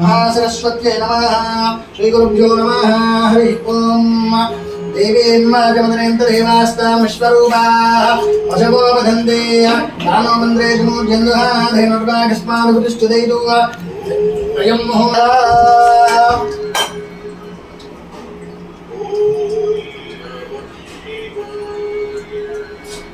మహాసరస్వత్యై నమః. శ్రీగురుభ్యో నమః. హరి ఓం. దేవీన్మాజమదనేంద్రదేవాస్తాం విశ్వరూపాः వశవో మంత్రే జనుర్జన్దుహానాధేనుర్వాగస్మానుతిష్ఠుదైతు అయం మహోరా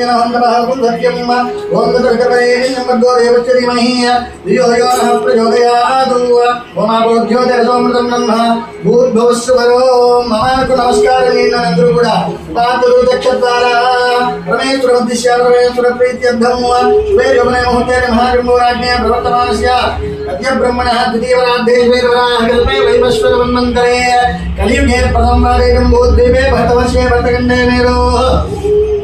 यनः सन्तपः बुद्धत्यम् ॐ तदर्कपरेण्यम्बद्वोदेवश्च धीमहि धियो यो नः प्रचोदयादु ओमापोद्योतिरसोऽमृतं ब्रह्म भूर्भुवस्सुभरो ममाकु नमस्कारमीनन्द्रुगुण पातुरुदक्षद्वारा रमेश्वरबुद्धिश्य रमेश्वरप्रीत्यर्थं शुभेर्युगने मुहूर्तेन महागम्भोराज्ञे प्रवर्तमानस्य अद्य ब्रह्मणः द्वितीयवराद्धे श्वेरवराः कल्पे वैवस्वतमन्वन्तरे कलियुगे प्रथमवादे जम्बोद्वीपे भरतवर्षे भरतखण्डे मेरोः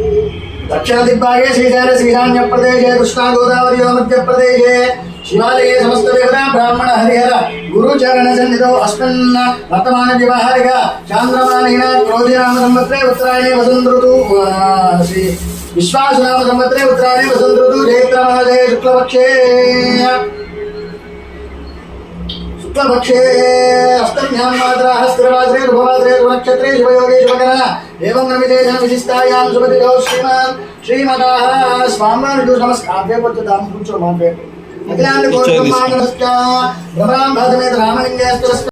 ముహూర్తే మహాగంభోరాజ్ఞే ప్రవర్తమానస్య అద్య బ్రహ్మణ శ్రీశైల శ్రీరాణ్య ప్రదేశే కృష్ణా గోదావరి మధ్యప్రదేశే శివాలయే సమస్త దేవత బ్రాహ్మణ హరిహర. గురుచరణ సన్నిధో అస్మిన్న వర్తమాన వ్యవహారిక. చాంద్రమానేన క్రోధినామ సంవత్సరే ఉత్తరాయణే వసంతృతు. శ్రీ విశ్వాసనామ సంవత్సరే ఉత్తరాయణే వసంతృతు. ఋతు శుక్లపక్షే. शुक्लपक्षे अष्टम्यां मात्राः स्थिरवासरे ऋभवासरे ऋणक्षत्रे शुभयोगे शुभकरः एवं नमिते विशिष्टायां शुभतिथौ श्रीमान् श्रीमताः स्वामानुजो नमस्कारे पच्यतां कुञ्चो मापे अखिलाण्ड कोटिब्रह्माण्डस्य भ्रमरां भासमेत रामलिङ्गेश्वरस्य